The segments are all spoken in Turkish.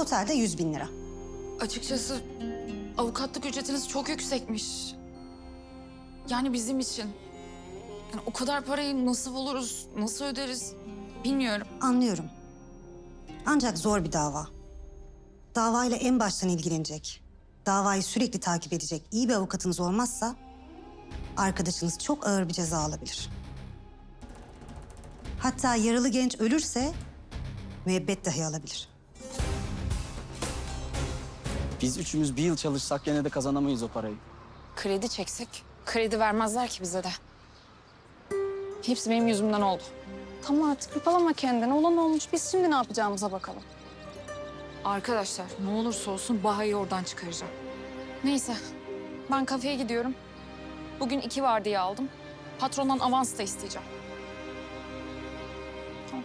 Totalde 100 bin lira. Açıkçası avukatlık ücretiniz çok yüksekmiş. Yani bizim için. Yani o kadar parayı nasıl buluruz, nasıl öderiz bilmiyorum. Anlıyorum. Ancak zor bir dava. Davayla en baştan ilgilenecek, davayı sürekli takip edecek iyi bir avukatınız olmazsa... ...arkadaşınız çok ağır bir ceza alabilir. Hatta yaralı genç ölürse müebbet dahi alabilir. Biz üçümüz bir yıl çalışsak gene de kazanamayız o parayı. Kredi çeksek kredi vermezler ki bize de. Hepsi benim yüzümden oldu. Tamam artık hırpalama kendini. Olan olmuş. Biz şimdi ne yapacağımıza bakalım. Arkadaşlar ne olursa olsun Baha'yı oradan çıkaracağım. Neyse ben kafeye gidiyorum. Bugün iki vardiya aldım. Patrondan avans da isteyeceğim. Tamam.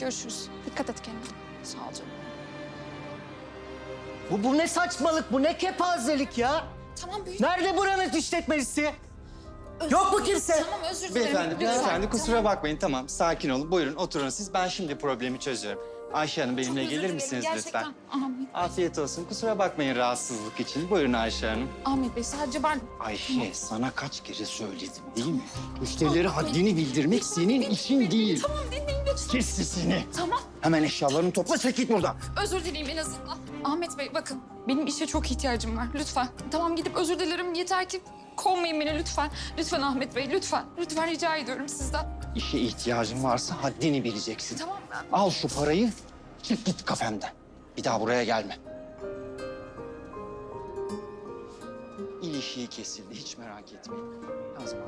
Görüşürüz. Dikkat et kendine. Sağ ol canım. Bu, bu ne saçmalık, bu ne kepazelik ya? Tamam büyük. Nerede buranın işletmecisi? Yok mu kimse? Tamam özür dilerim. Beyefendi, Lütfen. beyefendi kusura bakmayın. Tamam, sakin olun. Buyurun oturun siz. Ben şimdi problemi çözüyorum. Ayşe Hanım Çok benimle özür gelir dilerim, misiniz gerçekten. lütfen? Ahmet, Afiyet olsun. Kusura bakmayın rahatsızlık için. Buyurun Ayşe Hanım. Ahmet Bey sadece ben... Ayşe, sana kaç kere söyledim değil mi? Müşterilere haddini bildirmek senin işin değil. Tamam dinleyin lütfen. Kes sesini. Tamam Hemen eşyalarını topla, çek git buradan. özür dileyim en azından. Ahmet Bey bakın benim işe çok ihtiyacım var lütfen. Tamam gidip özür dilerim yeter ki kovmayın beni lütfen. Lütfen Ahmet Bey lütfen. Lütfen rica ediyorum sizden. İşe ihtiyacın varsa haddini bileceksin. Tamam ben... Al şu parayı, çık git kafemden. Bir daha buraya gelme. İlişiği kesildi, hiç merak etmeyin.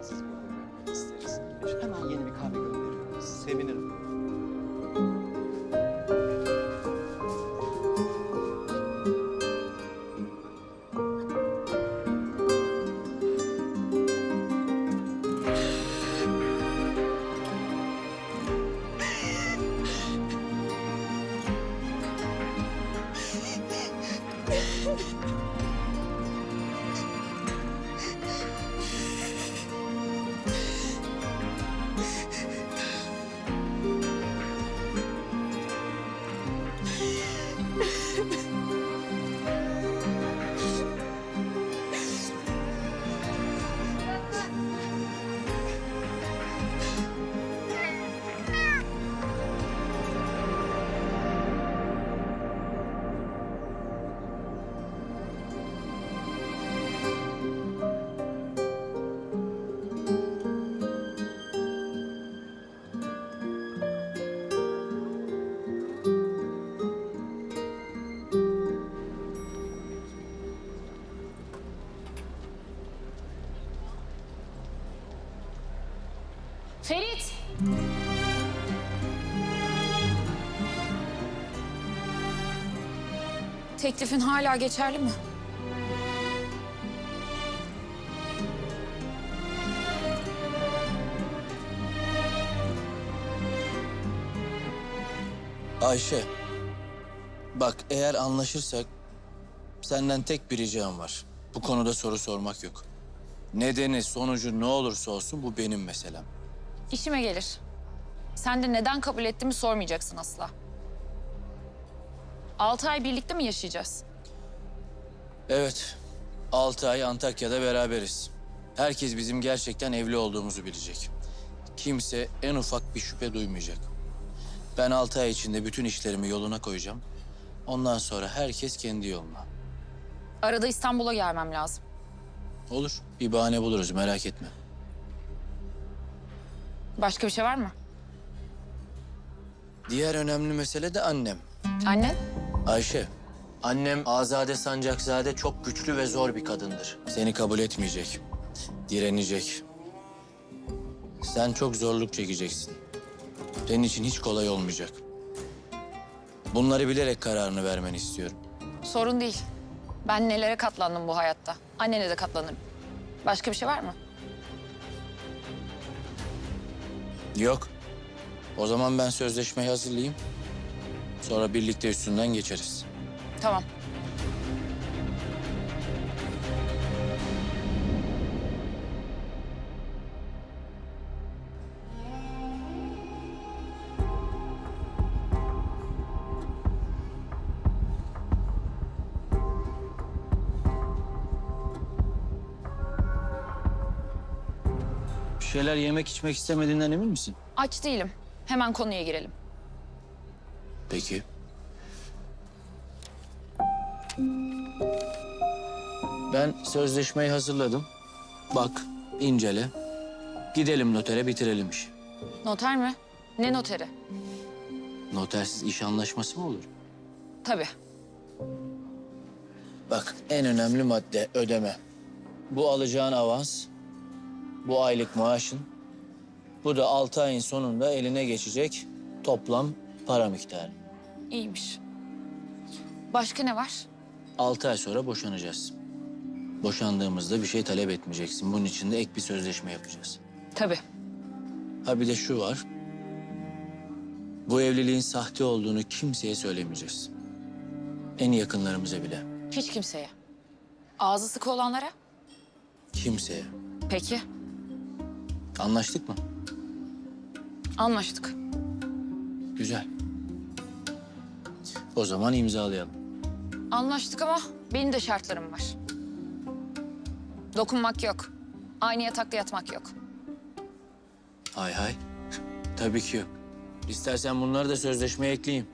Siz burada görmek isteriz. Hemen yeni bir kahve gönderiyorum. Sevinirim. フッ。Ferit! Teklifin hala geçerli mi? Ayşe, bak eğer anlaşırsak senden tek bir ricam var. Bu konuda soru sormak yok. Nedeni, sonucu ne olursa olsun bu benim meselem. İşime gelir. Sen de neden kabul ettiğimi sormayacaksın asla. Altı ay birlikte mi yaşayacağız? Evet, altı ay Antakya'da beraberiz. Herkes bizim gerçekten evli olduğumuzu bilecek. Kimse en ufak bir şüphe duymayacak. Ben altı ay içinde bütün işlerimi yoluna koyacağım. Ondan sonra herkes kendi yoluna. Arada İstanbul'a gelmem lazım. Olur, bir bahane buluruz merak etme. Başka bir şey var mı? Diğer önemli mesele de annem. Anne? Ayşe, annem Azade Sancakzade çok güçlü ve zor bir kadındır. Seni kabul etmeyecek, direnecek. Sen çok zorluk çekeceksin. Senin için hiç kolay olmayacak. Bunları bilerek kararını vermeni istiyorum. Sorun değil. Ben nelere katlandım bu hayatta. Annene de katlanırım. Başka bir şey var mı? Yok. O zaman ben sözleşmeyi hazırlayayım. Sonra birlikte üstünden geçeriz. Tamam. Şeyler yemek içmek istemediğinden emin misin? Aç değilim. Hemen konuya girelim. Peki. Ben sözleşmeyi hazırladım. Bak, incele. Gidelim notere bitirelim işi. Noter mi? Ne noteri? Notersiz iş anlaşması mı olur? Tabii. Bak en önemli madde ödeme. Bu alacağın avans, bu aylık maaşın, bu da altı ayın sonunda eline geçecek toplam para miktarı. İyiymiş. Başka ne var? Altı ay sonra boşanacağız. Boşandığımızda bir şey talep etmeyeceksin. Bunun için de ek bir sözleşme yapacağız. Tabii. Ha bir de şu var. Bu evliliğin sahte olduğunu kimseye söylemeyeceğiz. En yakınlarımıza bile. Hiç kimseye. Ağzı sıkı olanlara? Kimseye. Peki. Anlaştık mı? Anlaştık. Güzel. O zaman imzalayalım. Anlaştık ama benim de şartlarım var. Dokunmak yok. Aynı yatakta yatmak yok. Hay hay. Tabii ki yok. İstersen bunları da sözleşmeye ekleyeyim.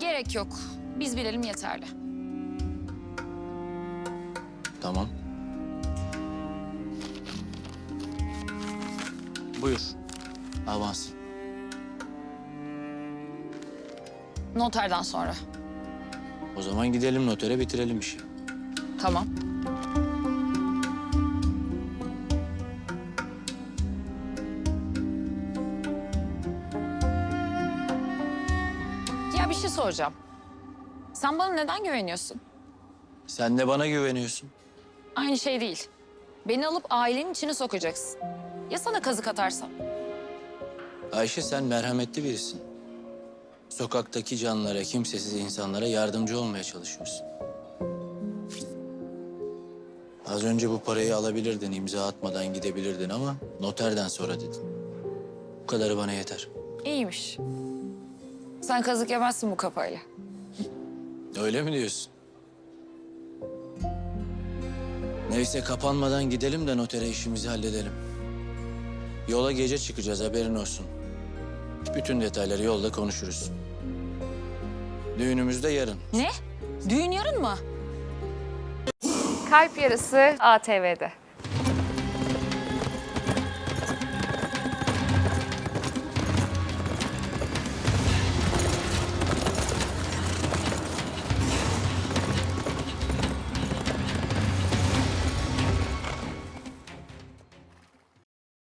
Gerek yok. Biz bilelim yeterli. Tamam. Buyur. Avans. Noterden sonra. O zaman gidelim notere bitirelim işi. Tamam. Ya bir şey soracağım. Sen bana neden güveniyorsun? Sen de bana güveniyorsun. Aynı şey değil. Beni alıp ailenin içine sokacaksın. Ya sana kazık atarsam? Ayşe sen merhametli birisin. Sokaktaki canlara, kimsesiz insanlara yardımcı olmaya çalışıyorsun. Az önce bu parayı alabilirdin, imza atmadan gidebilirdin ama noterden sonra dedin. Bu kadarı bana yeter. İyiymiş. Sen kazık yemezsin bu kafayla. Öyle mi diyorsun? Neyse kapanmadan gidelim de notere işimizi halledelim. Yola gece çıkacağız haberin olsun. Bütün detayları yolda konuşuruz. Düğünümüz de yarın. Ne? Düğün yarın mı? Kalp Yarısı ATV'de.